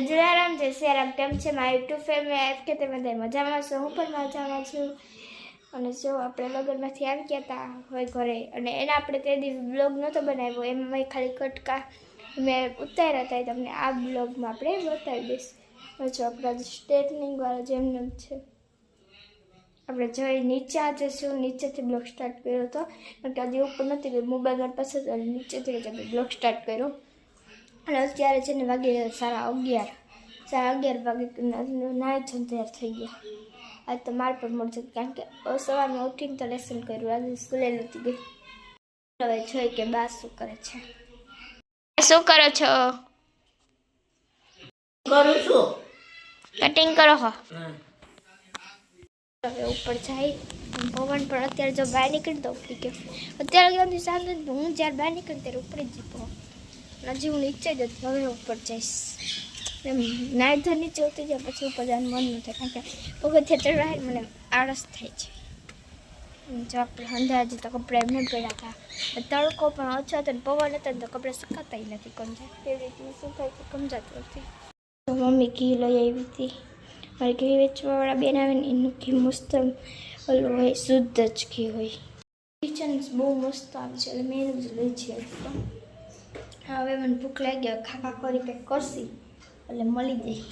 જલારામ જય સિયારામ કેમ છે? મારી યુટ્યુબ ફેમિલી એફ કે તમે બધા મજામાં છો? હું પણ મજામાં છું. અને જો આપણે લગ્નમાંથી આવી ગયા હતા હોય ઘરે, અને એના આપણે તે દિવસ બ્લોગ નહોતો બનાવ્યો. એમાં મેં ખાલી કટકા મેં ઉતાર્યા હતા તમને આ બ્લોગમાં આપણે બતાવી દઈશ. જો આપણા સ્ટેટનિંગવાળા જેમને છે, આપણે જઈ નીચે જશું નીચેથી બ્લોગ સ્ટાર્ટ કર્યો હતો કારણ કે આજે ઉપર નથી મોબાઈલ મોબાઈલમાં પાસે નીચેથી જ બ્લોગ સ્ટાર્ટ કર્યો. અને અત્યારે છે ને વાગે સાડા અગિયાર. સાડા અગિયાર વાગે નાય છે ને તૈયાર થઈ ગયા. આજ તો માર પર મળશે કારણ કે સવારમાં ઉઠીને તો લેસન કર્યું આજે સ્કૂલે નથી ગઈ. હવે જોઈ કે બા શું કરે છે? શું કરો છો? કરું છું. કટિંગ કરો હો. હવે ઉપર જાય. પવન પણ અત્યારે જો બહાર નીકળી તો ઉપડી ગયો. અત્યારે સુધી સાંજે હું જ્યારે બહાર નીકળી ત્યારે ઉપડી જ પવન હજી હું નીચે જ હતી. હવે ઉપર જઈશ. એમ નાય ધર નીચે ઉતરી જાય, પછી ઉપર જવાનું મન ન થાય. કારણ કે પગથિયા ચડવા મને આળસ થાય છે. જો આપણે અંદાજે તો કપડાં એમને પડ્યા હતા તડકો પણ ઓછો હતો ને, પવન હતો ને, તો કપડાં સુકાતા નથી સમજાય કેવી રીતે શું થાય છે કમજાતું નથી. મમ્મી ઘી લઈ આવી હતી. મારે ઘી વેચવાવાળા બેન આવે ને, એનું ઘી મસ્ત ઓલું હોય, શુદ્ધ જ ઘી હોય. કિચન બહુ મસ્ત આવે છે, એટલે મેં જ લઈ છે. હવે મને ભૂખ લાગી ખાખા કરી કંઈક કરશી, એટલે મળી જાય.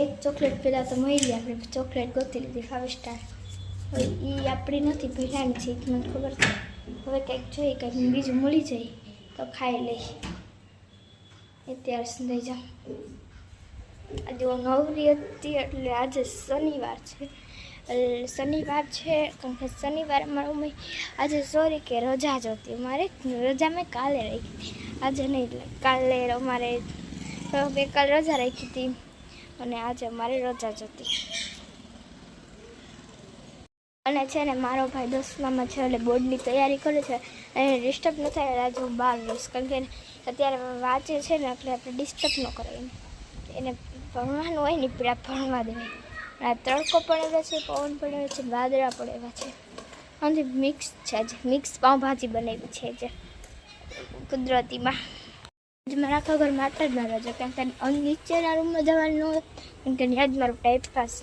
એક ચોકલેટ પહેલાં તો મળી ગઈ આપણે ચોકલેટ ગોતી લીધી ફાઇવ સ્ટાર હવે એ આપણી નથી પહેલાંની છે મને ખબર છે. હવે કંઈક જોઈએ, કંઈક બીજું મળી જાય, તો ખાઈ લઈ. અત્યારે સુધી જાઉં. આજે નવરી હતી, એટલે આજે શનિવાર છે. શનિવાર છે, કારણ કે શનિવારે મારા મમ્મી આજે સોરી કે રજા જ હતી મારે રજા મેં કાલે રાખી હતી. આજે નહીં કાલે અમારે મેં કાલે રજા રાખી હતી. અને આજે મારે રજા જ હતી. અને છે ને, મારો ભાઈ દસમામાં છે, એટલે બોર્ડની તૈયારી કરે છે. અને ડિસ્ટર્બ ન થાય, આજે હું બહાર રહીશ. કારણ કે અત્યારે વાંચે છે ને, એટલે આપણે ડિસ્ટર્બ ન કરે એને એને ભણવાનું હોય ને પેલા ભણવા દેવાય. આ તડકો એવા છે, પવન પડેલો છે વાદળા એવા છે. અને મિક્સ છે આજે મિક્સ પાઉંભાજી બનાવી છે જે કુદરતીમાં. જ મારા આખા ઘર માટે જ મારા છે, કારણ કે નીચેના રૂમમાં જવાનું કારણ કે ત્યાં જ મારું ટાઈપ પાસ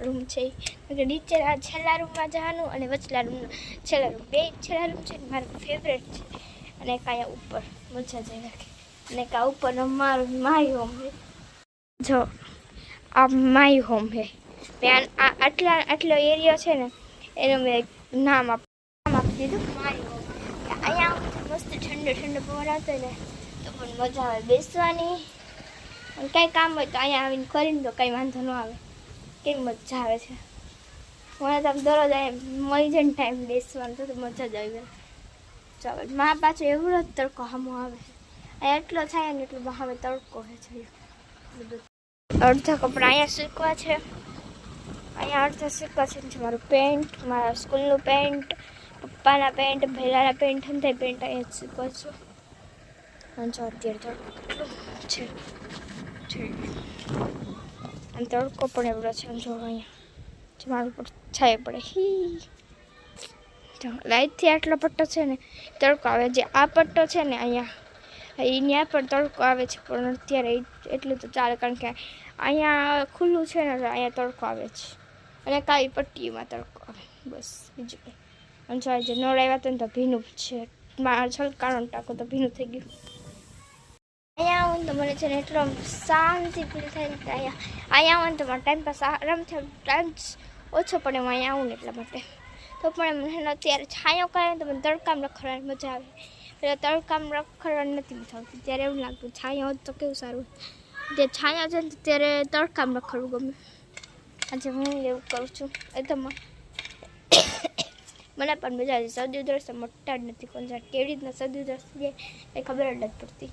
રૂમ છે. કારણ કે નીચે આ છેલ્લા રૂમમાં જવાનું અને વચલા રૂમનો છેલ્લા રૂમ બે છેલ્લા રૂમ છે મારું ફેવરેટ છે. અને કાયા ઉપર, મજા જઈ રાખે. અને એક ઉપર મારું માય હોમ છે. જો, આ માય હોમ હે મેં આટલા આટલો એરિયો છે ને, એનું મેં નામ આપ નામ આપી દીધું. મારી અહીંયા મસ્ત ઠંડો ઠંડો પવન આવતો ને, તો પણ મજા આવે બેસવાની. અને કાંઈ કામ હોય તો અહીંયા આવીને કરીને તો કાંઈ વાંધો ન આવે. કેવી મજા આવે છે. મને તો આમ દરરોજ મળી જાય ટાઈમ બેસવાનો, તો મજા જ આવી ચાલો, મા પાછો એવડો જ તડકો હામો આવે. અહીંયા એટલો થાય ને એટલો હવે તડકો છે. અડધા કપડાં અહીંયા સૂકવા છે. અહીંયા અડધા સૂકવા છે મારું પેન્ટ, મારા સ્કૂલનું પેન્ટ, પપ્પાના પેન્ટ, ભૈલાના પેન્ટ હંધાઈ પેન્ટ અહીંયા જ છો છું જો અત્યારે તડકો છે. અને તડકો પણ એવડો છે જો અહીંયા મારું પર છાય પડે, હી. લાઇટથી આટલો પટ્ટો છે ને, તડકો આવે જે આ પટ્ટો છે ને અહીંયા એ ત્યાં પણ તડકો આવે છે, પણ અત્યારે એટલું તો ચાલે, કારણ કે અહીંયા ખુલ્લું છે ને અહીંયા તડકો આવે છે. અને કાળી પટ્ટીમાં તડકો બસ, બીજું કંઈ. અને જો આજે નળાવ્યા હતા ને તો ભીનું છે. મારા છલકાનો ટાંકો તો ભીનું થઈ ગયું. અહીંયા આવું તો મને છે ને એટલો શાંતિ ફીલ થાય ને અહીંયા અહીંયા આવું તો મારો ટાઈમ પાસ આરામથી ટાઈમ ઓછો પડે હું અહીંયા આવું ને એટલા માટે. તો પણ મને અત્યારે છાંયો કરે તો મને તડકામાં રખડવાની મજા આવે. એટલે તડકામ રખડવાની નથી મજા ત્યારે એવું લાગતું, છાંયો તો કેવું સારું. જે છાંયા છે ને ત્યારે તડકામ રખડવું ગમે. આજે હું એવું કરું છું. એ તો મને પણ મજા આવે. સૌદી ઉધરસ મોટા જ નથી કોણ કેવી રીતના સૌદી ઉધરસ જાય એ ખબર જ નથી પડતી.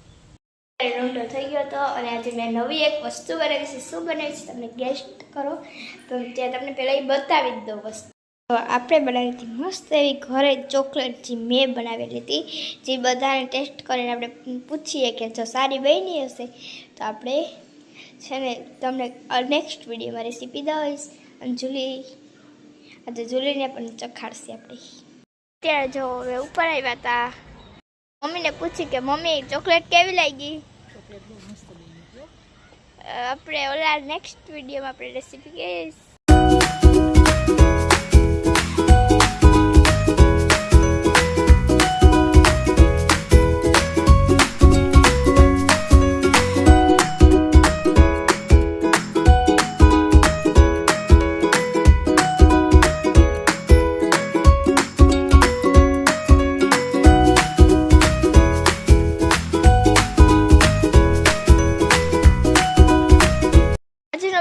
રોટો થઈ ગયો હતો અને આજે મેં નવી એક વસ્તુ બનાવી છે. શું બનાવી છે તમને ગેસ્ટ કરો. તો ત્યાં તમને પહેલાં એ બતાવી જ દઉં વસ્તુ. આપણે બનાવી હતી મસ્ત એવી ઘરે ચોકલેટ જે મેં બનાવેલી હતી, જે બધાને ટેસ્ટ કરીને આપણે પૂછીએ કે જો સારી બની હશે, તો આપણે છે ને તમને નેક્સ્ટ વિડીયોમાં રેસીપી દઈશ અને જુલી આજે જુલીને પણ ચખાડશે આપણે. અત્યારે જો હવે ઉપર આવ્યા હતા મમ્મીને પૂછી કે મમ્મી ચોકલેટ કેવી લાગી? આપણે ઓલા નેક્સ્ટ વિડીયોમાં આપણે રેસીપી કહીશ.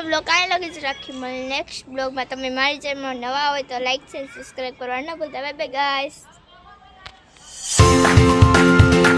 બ્લોગ કાંઈ લગી જ રાખી મળે નેક્સ્ટ બ્લોગમાં તમે મારી ચેનલમાં નવા હોય તો લાઈક છે સબસ્ક્રાઈબ કરવા ન ભૂલતા. Bye bye guys